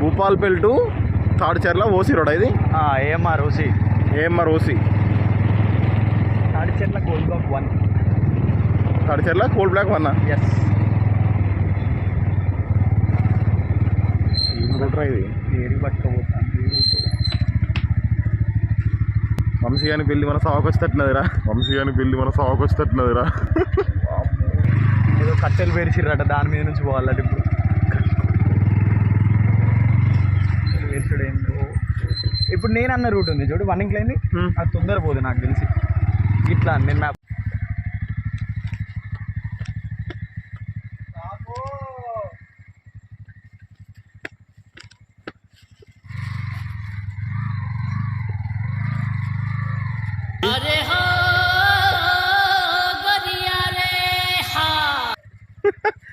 Bhupalpally to Tadicherla OC road ఇది? AMR OC. AMR OC. Tadicherla gold block one. Tadicherla coal block one yes ఇది? ఏరి పట్టుకోబోతాను వంశీ అని పెళ్ళి మన వచ్చేటట్టున్నదిరా వంశీ అని పెళ్ళి మన వచ్చేటట్టున్నదిరా ఏదో కట్టెలు పేర్చిర్రట దాని మీద నుంచి పోవాలట ఇప్పుడు. ఇప్పుడు నేను అన్న రూట్ ఉంది. చూడు వన్ ఇంక్లైన్ అది తొందర పోదు నాకు తెలిసి. ఇట్లా నేను మ్యాప్